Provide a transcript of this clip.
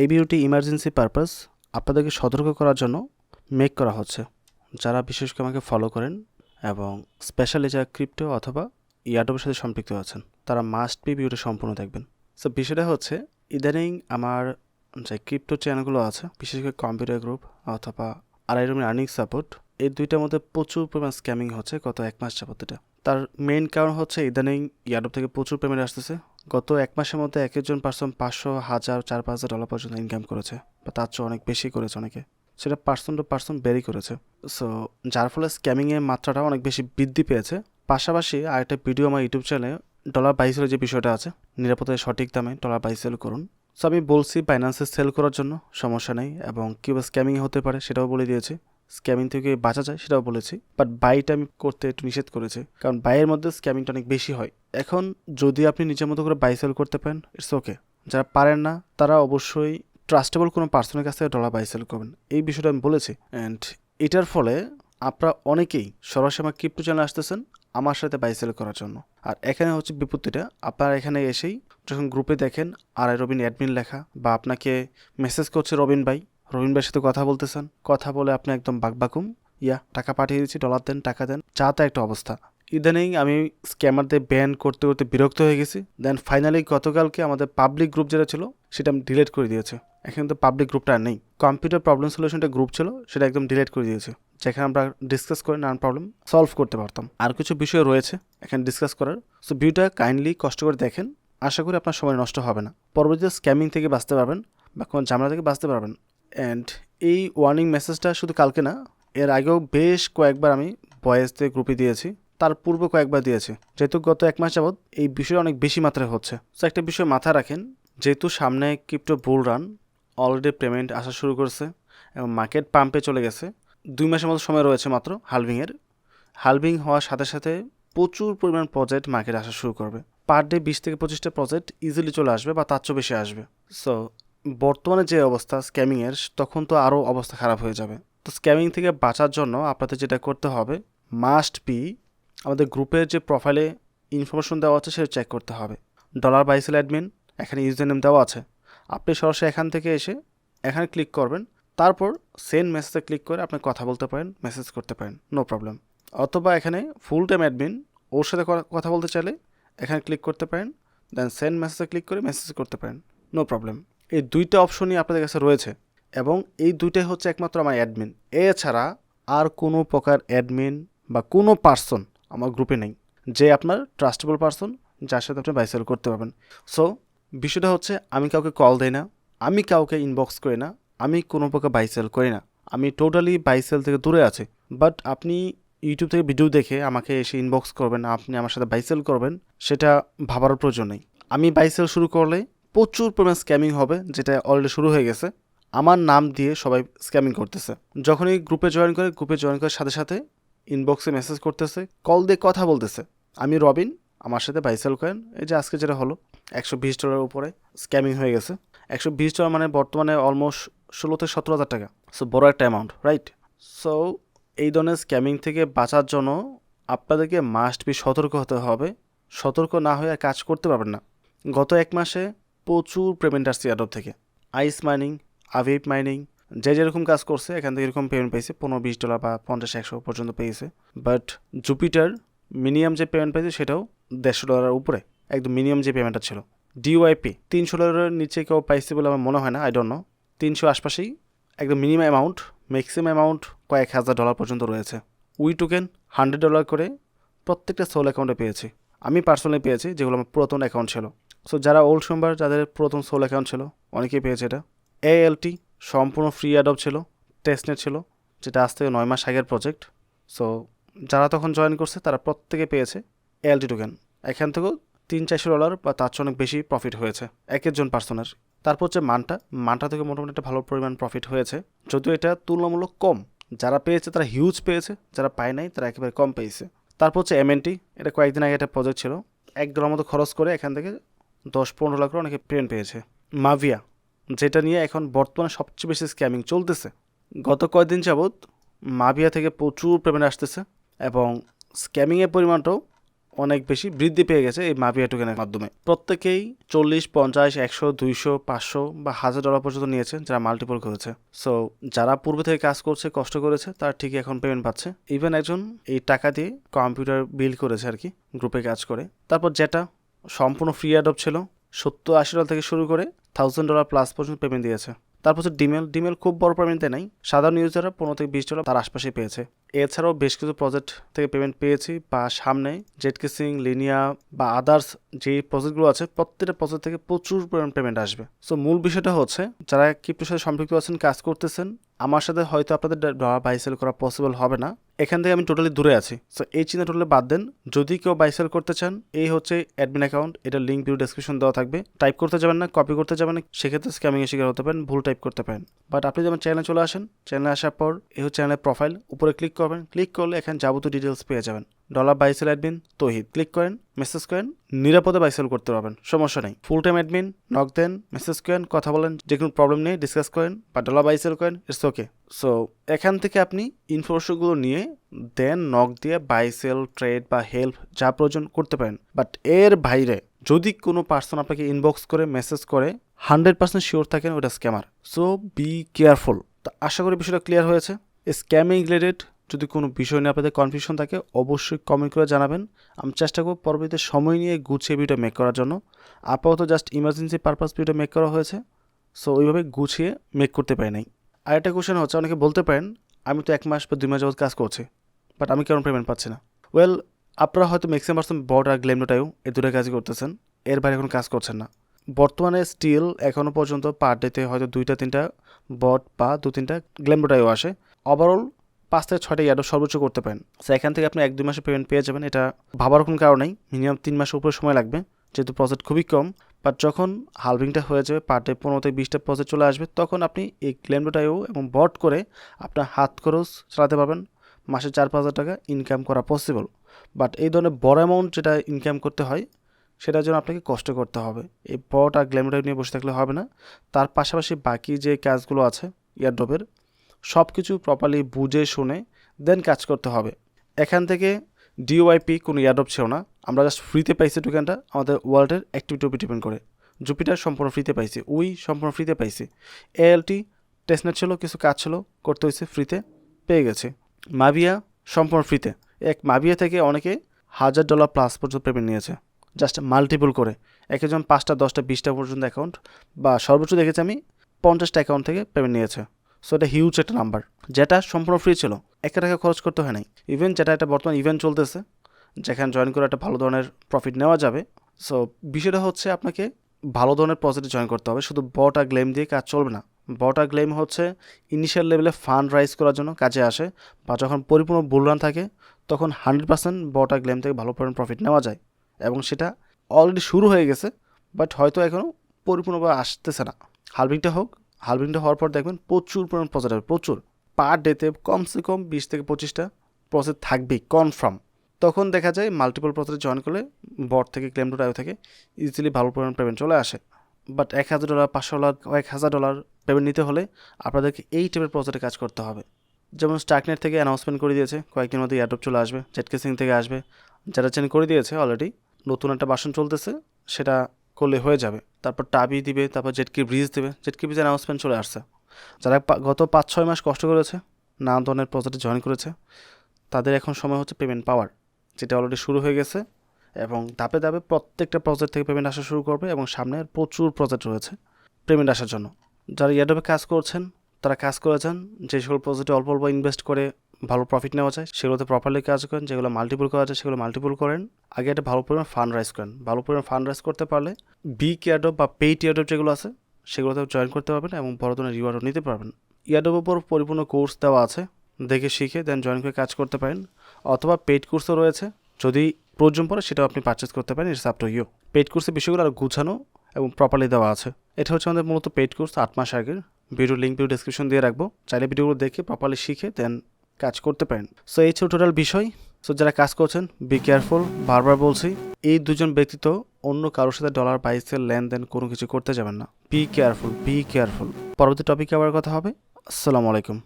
এই ভিডিওটি emergency purpose আপনাদেরকে সতর্ক করার জন্য মেক করা হচ্ছে। যারা বিশেষ করে আমাকে ফলো করেন এবং স্পেশালি যারা ক্রিপ্টো অথবা ইয়াডবের সাথে সম্পৃক্ত আছেন, তারা মাস্ট বি ভিডিওটা সম্পূর্ণ দেখবেন। সো বিষয়টা হচ্ছে, ইদানিং আমার যে ক্রিপ্টো চ্যানেলগুলো আছে, বিশেষ করে কম্পিউটার গ্রুপ অথবা আর এরকম আর্নিং সাপোর্ট এই দুইটার মধ্যে প্রচুর পরিমাণ স্ক্যামিং হচ্ছে গত এক মাস যাবত এটা। তার মেইন কারণ হচ্ছে ইদানিং ইয়াডব থেকে প্রচুর পেমেন্ট আসতেছে। গত এক মাসের মধ্যে এক একজন পার্সন পাঁচশো হাজার, চার পাঁচ হাজার ডলার পর্যন্ত ইনকাম করেছে বা তার চেয়ে অনেক বেশি করেছে অনেকে। সেটা পার্সন টু পার্সন বেরি করেছে। সো যার ফলে স্ক্যামিংয়ের মাত্রাটা অনেক বেশি বৃদ্ধি পেয়েছে। পাশাপাশি আরেকটা ভিডিও আমার ইউটিউব চ্যানেলে ডলার বাইসেলের যে বিষয়টা আছে নিরাপত্তায় সঠিক দামে ডলার বাইসেল করুন। সো আমি বলছি বাইন্যান্সে সেল করার জন্য সমস্যা নেই এবং কীভাবে স্ক্যামিং হতে পারে সেটাও বলে দিয়েছি। স্ক্যামিং থেকে বাঁচা যায় সেটাও বলেছি। বাট বাইটা আমি করতে একটু নিষেধ করেছি। কারণ বাইয়ের মধ্যে স্ক্যামিংটা অনেক বেশি হয়। এখন যদি আপনি নিজের মতো করে বাই সেল করতে পারেন ইটস ওকে যারা পারেন না, তারা অবশ্যই ট্রাস্টেবল কোনো পার্সনের কাছ থেকে ডলার বাই সেল করবেন। এই বিষয়টা আমি বলেছি। অ্যান্ড এটার ফলে আপনারা অনেকেই সরাসরি আমার ক্রিপ্টো চ্যানেল আসতেছেন আমার সাথে বাই সেল করার জন্য। আর এখানে হচ্ছে বিপত্তিটা। আপনারা এখানে এসেই যখন গ্রুপে দেখেন আর রবিন অ্যাডমিন লেখা বা আপনাকে মেসেজ করছে রবিন ভাই রবিন ভাইয়ের সাথে কথা বলতেছেন। কথা বলে আপনি একদম বাকবাকুম। ইয়া, টাকা পাঠিয়ে দিচ্ছি ডলার দেন, টাকা দেন। যা তা একটা অবস্থা। ইদানিং আমি স্ক্যামারদের ব্যান করতে করতে বিরক্ত হয়ে গেছি। দেন ফাইনালি গতকালকে আমাদের পাবলিক গ্রুপ যেটা ছিল, সেটা আমি ডিলিট করে দিয়েছে। এখন তো পাবলিক গ্রুপটা নেই। কম্পিউটার প্রবলেম সলিউশনটা গ্রুপ ছিল, সেটা একদম ডিলিট করে দিয়েছে। যেখানে আমরা ডিসকাস করে নানান প্রবলেম সলভ করতে পারতাম। আর কিছু বিষয় রয়েছে, এখানে ডিসকাস করার। সো ভিউটা কাইন্ডলি কষ্ট করে দেখেন। আশা করি আপনার সময় নষ্ট হবে না। পরবর্তীতে স্ক্যামিং থেকে বাঁচতে পারবেন বা কোনো ঝামেলা থেকে বাঁচতে পারবেন। অ্যান্ড এই ওয়ার্নিং মেসেজটা শুধু কালকে না, এর আগেও বেশ কয়েকবার আমি বয়েজদের গ্রুপে দিয়েছি, তার পূর্ব কয়েকবার দিয়েছি। যেহেতু গত এক মাস যাবৎ এই বিষয়টা অনেক বেশি মাত্রায় হচ্ছে। তো একটা বিষয় মাথায় রাখেন, যেহেতু সামনে crypto bull run already payment আসা শুরু করছে এবং মার্কেট পাম্পে চলে গেছে। দুই মাসের মতো সময় রয়েছে মাত্র হালভিংয়ের হালভিং হওয়ার সাথে সাথে প্রচুর পরিমাণ প্রজেক্ট মার্কেটে আসা শুরু করবে। পার ডে বিশ থেকে পঁচিশটা প্রজেক্ট ইজিলি চলে আসবে বা তার চেয়ে বেশি আসবে। সো বর্তমানে যে অবস্থা স্ক্যামিংয়ের তখন তো আরও অবস্থা খারাপ হয়ে যাবে। তো স্ক্যামিং থেকে বাঁচার জন্য আপনাদের যেটা করতে হবে মাস্ট বি আমাদের গ্রুপের যে প্রোফাইলে ইনফরমেশন দেওয়া আছে, সেটা চেক করতে হবে। ডলার বাইসেল অ্যাডমিন এখানে ইউজার নেম দেওয়া আছে। আপনি সরাসরি এখান থেকে এসে এখানে ক্লিক করবেন। তারপর সেন্ড মেসেজে ক্লিক করে আপনি কথা বলতে পারেন মেসেজ করতে পারেন নো প্রবলেম অথবা এখানে ফুল টাইম অ্যাডমিন ওর সাথে কথা বলতে চাইলে এখানে ক্লিক করতে পারেন দেন সেন্ড মেসেজে ক্লিক করে মেসেজ করতে পারেন নো প্রবলেম এই দুইটা অপশনই আপনাদের কাছে রয়েছে এবং এই দুইটাই হচ্ছে একমাত্র আমার অ্যাডমিন। এছাড়া আর কোনো প্রকার অ্যাডমিন বা কোনো পার্সন আমার গ্রুপে নেই, যে আপনার ট্রাস্টেবল পার্সন যার সাথে আপনি বাইসেল করতে পারবেন। সো বিষয়টা হচ্ছে আমি কাউকে কল দেই না, আমি কাউকে ইনবক্স করি না, আমি কোনো প্রকার বাইসেল করি না। আমি টোটালি বাইসেল থেকে দূরে আছি। বাট আপনি ইউটিউব থেকে ভিডিও দেখে আমাকে এসে ইনবক্স করবেন, আপনি আমার সাথে বাইসেল করবেন, সেটা ভাবার প্রয়োজন নেই। আমি বাইসেল শুরু করলে প্রচুর পরিমাণ স্ক্যামিং হবে, যেটা অলরেডি শুরু হয়ে গেছে। আমার নাম দিয়ে সবাই স্ক্যামিং করতেছে। যখনই গ্রুপে জয়েন করে গ্রুপে জয়েন করার সাথে সাথে ইনবক্সে মেসেজ করতেছে কল দিয়ে কথা বলতেছে। আমি রবিন, আমার সাথে বাইসেল করেন। এই যে আজকে যেটা হলো, একশো বিশ ডলারের উপরে স্ক্যামিং হয়ে গেছে। একশো বিশ ডলার মানে বর্তমানে অলমোস্ট ষোলো থেকে সতেরো হাজার টাকা। সো বড় একটা অ্যামাউন্ট রাইট সো এই ধরনের স্ক্যামিং থেকে বাঁচার জন্য আপনাদেরকে মাস্ট বি সতর্ক হতে হবে। সতর্ক না হয়ে কাজ করতে পারবেন না। গত এক মাসে প্রচুর পেমেন্ট আসছে অ্যাডব থেকে। আইস মাইনিং আভিপ মাইনিং যে যেরকম কাজ করছে, এখান থেকে এরকম পেমেন্ট পেয়েছে পনেরো, বিশ ডলার বা পঞ্চাশ, একশো পর্যন্ত পেয়েছে। বাট জুপিটার মিনিমাম যে পেমেন্ট পেয়েছে সেটাও দেড়শো ডলারের উপরে। একদম মিনিমাম যে পেমেন্টটা ছিল। ডিওয়াইপি তিনশো ডলারের নিচে কেউ পাইছে বলে আমার মনে হয় না আই ডোন্ট নো তিনশো আশপাশেই একদম মিনিমাম অ্যামাউন্ট ম্যাক্সিমাম অ্যামাউন্ট কয়েক হাজার ডলার পর্যন্ত রয়েছে। উই টোকেন হান্ড্রেড ডলার করে প্রত্যেকটা সোল অ্যাকাউন্টে পেয়েছি। আমি পার্সোনালি পেয়েছি, যেগুলো আমার পুরাতন অ্যাকাউন্ট ছিল। সো যারা ওল্ড সোমবার যাদের প্রথম সোল অ্যাকাউন্ট ছিল, অনেকেই পেয়েছে এটা। এএলটি সম্পূর্ণ ফ্রি অ্যাডপ ছিল টেস্টনেট ছিল, যেটা আজ থেকে নয় মাস আগের প্রজেক্ট সো যারা তখন জয়েন করছে, তারা প্রত্যেকে পেয়েছে এএলটি টোকেন এখান থেকেও তিন চারশো ডলার বা তার চেয়ে অনেক বেশি প্রফিট হয়েছে এক একজন পার্সনের তারপর হচ্ছে মানটা। মানটা থেকে মোটামুটি একটা ভালো পরিমাণ প্রফিট হয়েছে, যদিও এটা তুলনামূলক কম। যারা পেয়েছে, তারা হিউজ পেয়েছে, যারা পায় নাই, তারা একেবারে কম পেয়েছে। তারপর হচ্ছে এমএনটি এটা কয়েকদিন আগে একটা প্রজেক্ট ছিল, এক ডলার মতো খরচ করে এখান থেকে দশ পনেরো লাখ অনেকে পেমেন্ট পেয়েছে। মাভিয়া, যেটা নিয়ে এখন বর্তমানে সবচেয়ে বেশি স্ক্যামিং চলতেছে। গত কয়েকদিন যাবৎ মাভিয়া থেকে প্রচুর পেমেন্ট আসতেছে এবং স্ক্যামিংয়ের পরিমাণটাও অনেক বেশি বৃদ্ধি পেয়ে গেছে এই মাভিয়া টোকেনের মাধ্যমে। প্রত্যেকেই চল্লিশ, পঞ্চাশ, একশো, দুইশো, পাঁচশো বা হাজার ডলার পর্যন্ত নিয়েছে যারা মাল্টিপল করেছে। সো যারা পূর্বে থেকে কাজ করছে, কষ্ট করেছে, তারা ঠিকই এখন পেমেন্ট পাচ্ছে। ইভেন একজন এই টাকা দিয়ে কম্পিউটার বিল করেছে আর কি গ্রুপে কাজ করে। তারপর যেটা সম্পূর্ণ ফ্রি অ্যাডপ ছিল। সত্তর আশি ডলার থেকে শুরু করে থাউজেন্ড ডলার প্লাস পর্যন্ত পেমেন্ট দিয়েছে। তারপর হচ্ছে ডিমেল ডিমেল খুব বড় পেমেন্ট নাই। সাধারণ ইউজাররা পনেরো থেকে বিশ ডলার তার আশপাশে পেয়েছে। এছাড়াও বেশ কিছু প্রজেক্ট থেকে পেমেন্ট পেয়েছি বা সামনে জেট কিসিং লিনিয়া বা আদার্স যে প্রজেক্টগুলো আছে, প্রত্যেকটা প্রজেক্ট থেকে প্রচুর পরিমাণ পেমেন্ট আসবে। সো মূল বিষয়টা হচ্ছে, যারা ক্রিপ্টোর সাথে সম্পৃক্ত আছেন, কাজ করতেছেন আমার সাথে হয়তো আপনাদের বাইসেল করা পসিবল হবে না। এখান থেকে আমি টোটালি দূরে আছি। সো এই চিন্তা টোটালি বাদ দেন। যদি কেউ বাইসেল করতে চান, এই হচ্ছে অ্যাডমিন অ্যাকাউন্ট এটা লিঙ্ক ভিডিও ডেসক্রিপশন দেওয়া থাকবে। টাইপ করতে যাবেন না কপি করতে যাবেন না। সেক্ষেত্রে স্ক্যামিং এর শিকার হতে পারেন, ভুল টাইপ করতে পারেন। বাট আপনি যেমন চ্যানেলে চলে আসেন চ্যানেলে আসার পর এই হচ্ছে চ্যানেলের প্রোফাইল উপরে ক্লিক করবেন। ক্লিক করলে এখানে যাবতীয় ডিটেলস পেয়ে যাবেন। Dollar buy sell admin Tohid. Click করেন মেসেজ করেন, নিরাপদে বাইসেল করতে পারবেন, সমস্যা নেই। ফুল টাইম অ্যাডমিন নক দেন মেসেজ করেন, কথা বলেন যে কোনো প্রবলেম নেই ডিসকাস করেন বা ডলার বাইসেল করেন ইটস ওকে সো এখান থেকে আপনি ইনফরমেশনগুলো নিয়ে দেন নক দিয়ে বাইসেল ট্রেড বা হেল্প যা প্রয়োজন করতে পারেন। বাট এর বাইরে যদি কোনো পার্সন আপনাকে ইনবক্স করে মেসেজ করে হান্ড্রেড পার্সেন্ট শিওর থাকেন ওটা স্ক্যামার সো বি কেয়ারফুল তো আশা করি বিষয়টা ক্লিয়ার হয়েছে। স্ক্যামিং রিলেটেড যদি কোনো বিষয় নিয়ে আপনাদের কনফিউশন থাকে, অবশ্যই কমেন্ট করে জানাবেন। আমি চেষ্টা করব পরবর্তীতে সময় নিয়ে গুছিয়ে ভিডিও মেক করার জন্য। আপাতত just emergency purpose video make করা হয়েছে। সো ওইভাবে গুছিয়ে মেক করতে পারি নাই। আরেকটা কোশ্চেন হচ্ছে, অনেকে বলতে পারেন, আমি তো এক মাস বা দুই মাস যাবত কাজ করছি বাট আমি কেমন পেমেন্ট পাচ্ছি না? ওয়েল আপনারা হয়তো ম্যাক্সিমাম পার্সন বড আর গ্লেমডোটাইও এই দুটো কাজই করতেছেন। এর বাইরে এখন কাজ করছেন না। বর্তমানে স্টিল এখনও পর্যন্ত পার ডেতে হয়তো দুইটা, তিনটা বট বা দু, তিনটা গ্লেমডোটাইও আসে। ওভারঅল পাঁচ থেকে ছয়টা ইয়ারও সর্বোচ্চ করতে পারেন। সো এখান থেকে আপনি এক দুই মাসে পেমেন্ট পেয়ে যাবেন। এটা ভাবার কোনো কারণ নেই। মিনিমাম তিন মাসের উপরে সময় লাগবে। যেহেতু প্রজেক্ট খুবই কম বাট যখন হালভিংটা হয়ে যাবে পার ডে পনেরো থেকে বিশটা প্রজেক্ট চলে আসবে, তখন আপনি এই ক্লেমডোটাইও এবং বট করে আপনার হাত খরচ চালাতে পারবেন। মাসে চার পাঁচ হাজার টাকা ইনকাম করা পসিবল বাট এই ধরনের বড় অ্যামাউন্ট যেটা ইনকাম করতে হয়, সেটার জন্য আপনাকে কষ্ট করতে হবে। এই বট আর গ্ল্যামডাই নিয়ে বসে থাকলে হবে না। তার পাশাপাশি বাকি যে কাজগুলো আছে ইয়ারড্রপের সব কিছু প্রপারলি বুঝে, শুনে দেন কাজ করতে হবে। এখান থেকে ডিওয়াইপি কোনো ইয়ারড্রপ ছিল না। আমরা জাস্ট ফ্রিতে পাইছি টোকেনটা আমাদের ওয়ার্ল্ডের অ্যাক্টিভিটির উপর ডিপেন্ড করে। জুপিটার সম্পূর্ণ ফ্রিতে পাইছি উই সম্পূর্ণ ফ্রিতে পাইছি। এএলটি টেস্টনেট ছিল, কিছু কাজ ছিল, করতে হয়েছে ফ্রিতে পেয়ে গেছে। মাভিয়া সম্পূর্ণ ফ্রিতে এক মাভিয়া থেকে অনেকে হাজার ডলার প্লাস পর্যন্ত পেমেন্ট নিয়েছে। জাস্ট মাল্টিপল করে। একজন পাঁচটা, দশটা, বিশটা পর্যন্ত অ্যাকাউন্ট বা সর্বোচ্চ দেখেছি আমি, পঞ্চাশটা অ্যাকাউন্ট থেকে পেমেন্ট নিয়েছে। সো এটা হিউজ একটা নাম্বার যেটা সম্পূর্ণ ফ্রি ছিল। একটা টাকা খরচ করতে হয় নাই। ইভেন যেটা একটা বর্তমান ইভেন্ট চলতেছে, যেখানে জয়েন করে একটা ভালো ধরনের প্রফিট নেওয়া যাবে। সো বিষয়টা হচ্ছে আপনাকে ভালো ধরনের প্রজেক্টে জয়েন করতে হবে। শুধু বট গ্লেম দিয়ে কাজ চলবে না। বট গ্লেম হচ্ছে ইনিশিয়াল লেভেলে ফান্ড রাইজ করার জন্য কাজে আসে বা যখন পরিপূর্ণ বুলরান থাকে, তখন হান্ড্রেড পার্সেন্ট বট গ্লেম থেকে ভালো পরিমাণ প্রফিট নেওয়া যায়। এবং সেটা অলরেডি শুরু হয়ে গেছে বাট হয়তো এখনও পরিপূর্ণভাবে আসতেছে না। হালভিংটা হোক হালভিংটা হওয়ার পর দেখবেন প্রচুর পরিমাণ প্রজেক্ট হবে, প্রচুর। পার ডেতে কমসে কম বিশ থেকে পঁচিশটা প্রজেক্ট থাকবেই কনফার্ম তখন দেখা যায় মাল্টিপল প্রজেক্টে জয়েন করলে বট থেকে ক্লেম টু থেকে ইজিলি ভালো পরিমাণ পেমেন্ট চলে আসে। বাট এক হাজার ডলার পাঁচশো ডলার এক হাজার ডলার পেমেন্ট নিতে হলে আপনাদেরকে এই টাইপের প্রজেক্টে কাজ করতে হবে। যেমন স্টাকনেট থেকে অ্যানাউন্সমেন্ট করে দিয়েছে কয়েকদিন মধ্যে এয়ারড্রপ চলে আসবে জেটকেসিং থেকে আসবে, যারা চেন করে দিয়েছে অলরেডি নতুন একটা বাসন চলতেছে, সেটা করলে হয়ে যাবে। তারপর টাবি দিবে, তারপর জেটকি ব্রিজ দেবে। জেটকি ব্রিজ অ্যানাউন্সমেন্ট চলে আসছে। যারা গত পাঁচ ছয় মাস কষ্ট করেছে নানা ধরনের প্রজেক্টে জয়েন করেছে, তাদের এখন সময় হচ্ছে পেমেন্ট পাওয়ার যেটা অলরেডি শুরু হয়ে গেছে এবং ধাপে ধাপে প্রত্যেকটা প্রজেক্ট থেকে পেমেন্ট আসা শুরু করবে এবং সামনে প্রচুর প্রজেক্ট রয়েছে পেমেন্ট আসার জন্য। যারা ইয়াডবে কাজ করছেন, তারা কাজ করেছেন যে সকল প্রজেক্টে অল্প অল্প ইনভেস্ট করে ভালো প্রফিট নেওয়া যায়, সেগুলোতে প্রপারলি কাজ করেন, যেগুলো মাল্টিপল করা যায়, সেগুলো মাল্টিপল করেন। আগে একটা ভালো পরিমাণ ফান্ড রাইজ করেন। ভালো পরিমাণ ফান্ড রাইজ করতে পারলে বি ইয়ারডপ বা পেইড ইয়ারডপ যেগুলো আছে সেগুলোতে জয়েন করতে পারবেন এবং বড় ধরনের রিওয়ার্ডও নিতে পারবেন। ইয়ারডপ উপর পরিপূর্ণ কোর্স দেওয়া আছে, দেখে শিখে দেন জয়েন করে কাজ করতে পারেন। অথবা পেইড কোর্সও রয়েছে, যদি প্রয়োজন পড়ে সেটাও আপনি পারচেস করতে পারেন it's up to you paid কোর্সের বিষয়গুলো আরও গুছানো এবং প্রপারলি দেওয়া আছে। এটা হচ্ছে আমাদের মূলত পেইড কোর্স আট মাস আগের। ভিডিও লিঙ্ক ভিডিও ডিসক্রিপশন দিয়ে রাখব। চাইলে ভিডিওগুলো দেখে প্রপারলি শিখে দেন কাজ করতে পারেন। সো এই ছিল টোটাল বিষয়। সো যারা কাজ করছেন বি কেয়ারফুল বারবার বলছি, এই দুজন ব্যক্তি তো অন্য কারোর সাথে ডলার বাইসের লেনদেন কোনো কিছু করতে যাবেন না। বি কেয়ারফুল বি কেয়ারফুল পরবর্তী টপিকে আবার কথা হবে। আসসালামু আলাইকুম